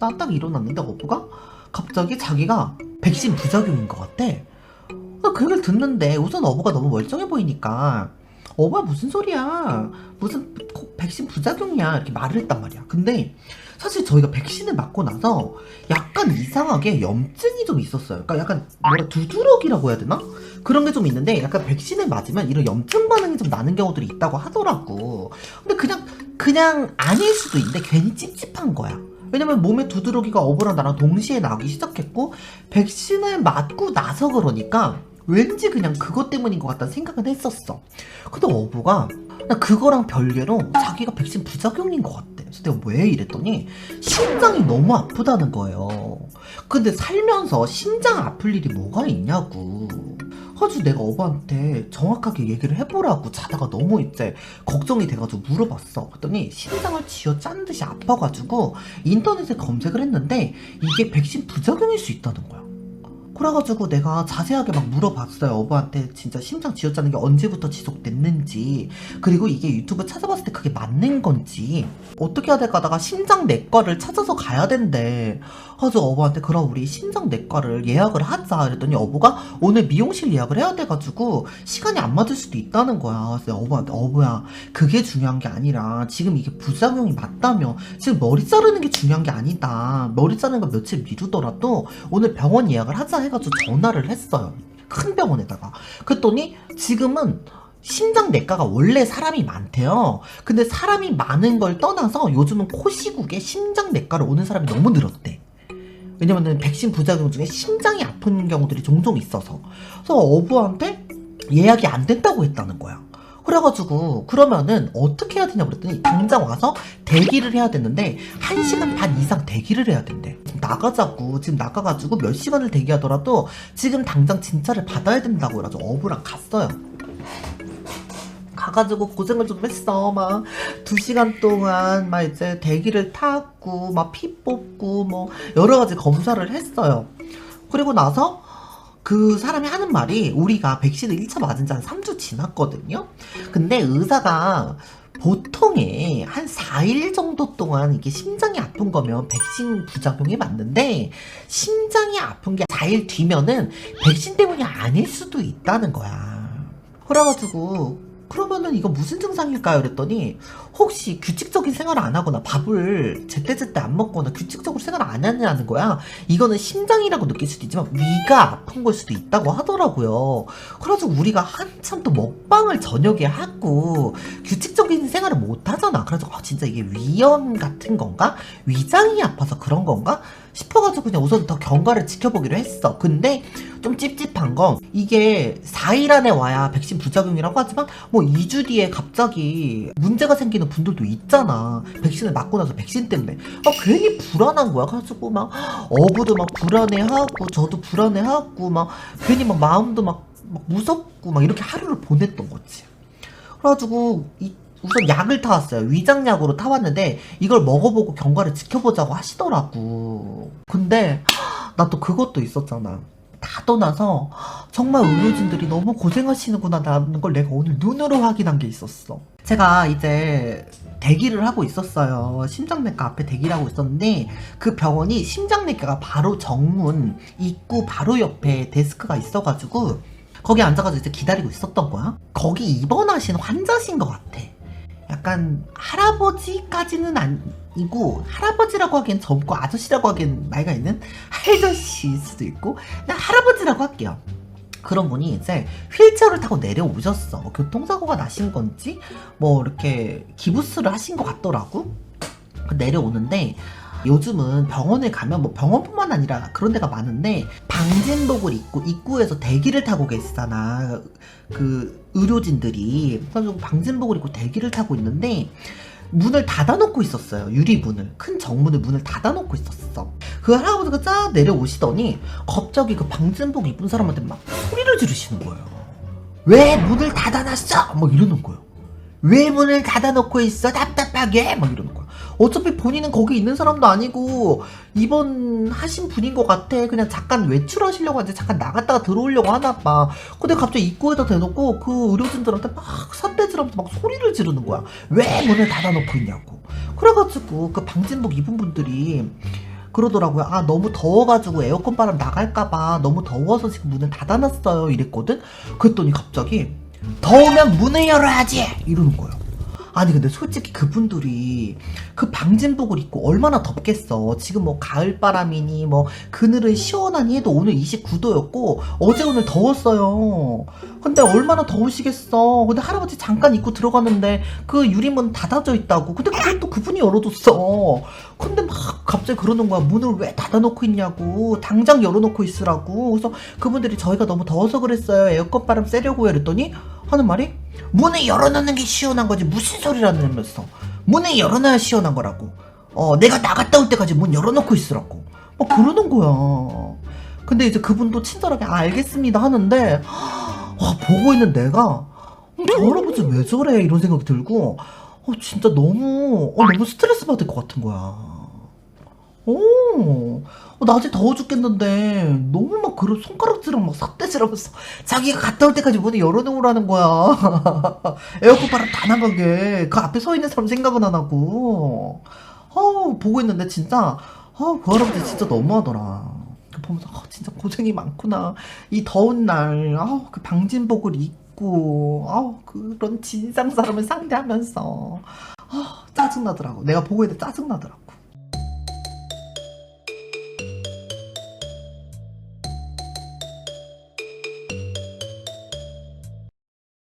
나 딱 일어났는데 어부가? 갑자기 자기가 백신 부작용인 것 같대. 나그 얘기를 듣는데 우선 어부가 너무 멀쩡해 보이니까 어부야 무슨 소리야? 무슨 코- 백신 부작용이야? 이렇게 말을 했단 말이야. 근데 사실 저희가 백신을 맞고 나서 약간 이상하게 염증이 좀 있었어요. 그러니까 약간 뭐라 두드러기라고 해야 되나? 그런 게 좀 있는데 약간 백신을 맞으면 이런 염증 반응이 좀 나는 경우들이 있다고 하더라고. 근데 그냥 그냥 아닐 수도 있는데 괜히 찝찝한 거야 왜냐면 몸에 두드러기가 어부랑 나랑 동시에 나기 시작했고 백신을 맞고 나서 그러니까 왠지 그냥 그것 때문인 것 같다는 생각은 했었어. 근데 어부가 그거랑 별개로 자기가 백신 부작용인 것 같대. 그래서 내가 왜 이랬더니 심장이 너무 아프다는 거예요. 근데 살면서 심장 아플 일이 뭐가 있냐고. 아주 내가 어부한테 정확하게 얘기를 해보라고 자다가 너무 이제 걱정이 돼가지고 물어봤어. 그랬더니 심장을 쥐어 짠 듯이 아파가지고 인터넷에 검색을 했는데 이게 백신 부작용일 수 있다는 거야. 그래가지고 내가 자세하게 막 물어봤어요. 어부한테 진짜 심장 쥐어짜는 게 언제부터 지속됐는지 그리고 이게 유튜브 찾아봤을 때 그게 맞는 건지 어떻게 해야 될까 하다가 심장 내과를 찾아서 가야 된대. 그래서 어부한테 그럼 우리 심장 내과를 예약을 하자. 그랬더니 어부가 오늘 미용실 예약을 해야 돼가지고 시간이 안 맞을 수도 있다는 거야. 그래서 어부한테 어부야 그게 중요한 게 아니라 지금 이게 부작용이 맞다며 지금 머리 자르는 게 중요한 게 아니다. 머리 자르는 거 며칠 미루더라도 오늘 병원 예약을 하자 해가지고 전화를 했어요. 큰 병원에다가. 그랬더니 지금은 심장 내과가 원래 사람이 많대요. 근데 사람이 많은 걸 떠나서 요즘은 코시국에 심장 내과를 오는 사람이 너무 늘었대. 왜냐면은 백신 부작용 중에 심장이 아픈 경우들이 종종 있어서. 그래서 어부한테 예약이 안 됐다고 했다는 거야. 그래가지고 그러면은 어떻게 해야 되냐 그랬더니 당장 와서 대기를 해야 되는데 1시간 반 이상 대기를 해야 된대. 나가자고 지금 나가가지고 몇 시간을 대기하더라도 지금 당장 진찰을 받아야 된다고 그래가지고 어부랑 갔어요. 가가지고 고생을 좀 했어. 막 두 시간 동안 막 이제 대기를 타고 막 피 뽑고 뭐 여러 가지 검사를 했어요. 그리고 나서 그 사람이 하는 말이 우리가 백신을 1차 맞은 지 한 3주 지났거든요. 근데 의사가 보통에 한 4일 정도 동안 이게 심장이 아픈 거면 백신 부작용이 맞는데 심장이 아픈 게 4일 뒤면은 백신 때문이 아닐 수도 있다는 거야. 그래가지고 그러면은 이거 무슨 증상일까요? 그랬더니 혹시 규칙적인 생활을 안 하거나 밥을 제때제때 안 먹거나 규칙적으로 생활을 안 하냐는 거야. 이거는 심장이라고 느낄 수도 있지만 위가 아픈 걸 수도 있다고 하더라고요. 그래가지고 우리가 한참 또 먹방을 저녁에 하고 규칙적인 생활을 못 하잖아. 그래서 아, 진짜 이게 위염 같은 건가? 위장이 아파서 그런 건가? 싶어가지고 그냥 우선 더 경과를 지켜보기로 했어. 근데 좀 찝찝한 건 이게 4일 안에 와야 백신 부작용이라고 하지만 뭐 2주 뒤에 갑자기 문제가 생기는 분들도 있잖아. 백신을 맞고 나서 백신 때문에. 아, 괜히 불안한 거야. 그래가지고 막 어부도 막 불안해하고 저도 불안해하고 막 괜히 막 마음도 막, 막 무섭고 막 이렇게 하루를 보냈던 거지. 그래가지고 이- 우선 약을 타왔어요. 위장약으로 타왔는데 이걸 먹어보고 경과를 지켜보자고 하시더라고. 근데 나 또 그것도 있었잖아. 다 떠나서 정말 의료진들이 너무 고생하시는구나 라는 걸 내가 오늘 눈으로 확인한 게 있었어. 제가 이제 대기를 하고 있었어요. 심장내과 앞에 대기를 하고 있었는데 그 병원이 심장내과가 바로 정문 입구 바로 옆에 데스크가 있어가지고 거기 앉아가지고 이제 기다리고 있었던 거야. 거기 입원하신 환자신 것 같아. 약간 할아버지까지는 아니고 할아버지라고 하기엔 젊고 아저씨라고 하기엔 나이가 있는 할저씨일 수도 있고 나 할아버지라고 할게요. 그런 분이 이제 휠체어를 타고 내려오셨어. 뭐 교통사고가 나신 건지 뭐 이렇게 기부스를 하신 것 같더라고. 그 내려오는데 요즘은 병원에 가면 뭐 병원뿐만 아니라 그런 데가 많은데 방진복을 입고 입구에서 대기를 타고 계시잖아. 그 의료진들이 그래서 방진복을 입고 대기를 타고 있는데 문을 닫아놓고 있었어요. 유리문을 큰 정문을 문을 닫아놓고 있었어. 그 할아버지가 쫙 내려오시더니 갑자기 그 방진복 입은 사람한테 막 소리를 지르시는 거예요. 왜 문을 닫아놨어? 막 이러는 거예요. 왜 문을 닫아놓고 있어? 답답하게? 막 이러는 거야. 어차피 본인은 거기 있는 사람도 아니고 입원하신 분인 것 같아. 그냥 잠깐 외출하시려고 하는데 잠깐 나갔다가 들어오려고 하나 봐. 근데 갑자기 입구에다 대놓고 그 의료진들한테 막 삿대질하면서 막 소리를 지르는 거야. 왜 문을 닫아놓고 있냐고. 그래가지고 그 방진복 입은 분들이 그러더라고요. 아, 너무 더워가지고 에어컨 바람 나갈까봐 너무 더워서 지금 문을 닫아놨어요. 이랬거든? 그랬더니 갑자기, 더우면 문을 열어야지! 이러는 거예요. 아니, 근데 솔직히 그분들이 그 방진복을 입고 얼마나 덥겠어. 지금 뭐 가을바람이니 뭐 그늘은 시원하니 해도 오늘 29도였고 어제 오늘 더웠어요. 근데 얼마나 더우시겠어. 근데 할아버지 잠깐 입고 들어갔는데 그 유리문 닫아져 있다고. 근데 그것도 그분이 열어줬어. 근데 막 갑자기 그러는 거야. 문을 왜 닫아놓고 있냐고. 당장 열어놓고 있으라고. 그래서 그분들이 저희가 너무 더워서 그랬어요. 에어컨 바람 쐬려고 요. 이랬더니 하는 말이 문을 열어놓는 게 시원한 거지. 무슨 소리라면서. 문을 열어놔야 시원한 거라고. 어, 내가 나갔다 올 때까지 문 열어놓고 있으라고. 막 그러는 거야. 근데 이제 그분도 친절하게 아, 알겠습니다 하는데 와, 보고 있는 내가 어, 저 할아버지 왜 저래 이런 생각이 들고 어, 진짜 너무 어, 너무 스트레스 받을 것 같은 거야. 오, 어, 낮에 더워 죽겠는데 너무 막 그런 손가락질랑 막 삿대질하면서 자기가 갔다 올 때까지 문을 열어놓으라는 거야. 에어컨 바람 다 나가게 그 앞에 서 있는 사람 생각은 안 하고. 어, 보고 있는데 진짜 어, 그 할아버지 진짜 너무하더라. 그 보면서 아, 진짜 고생이 많구나. 이 더운 날, 아우 그 방진복을 입고, 아우 그런 진상 사람을 상대하면서, 아 짜증 나더라고. 내가 보고 있는데 짜증 나더라고.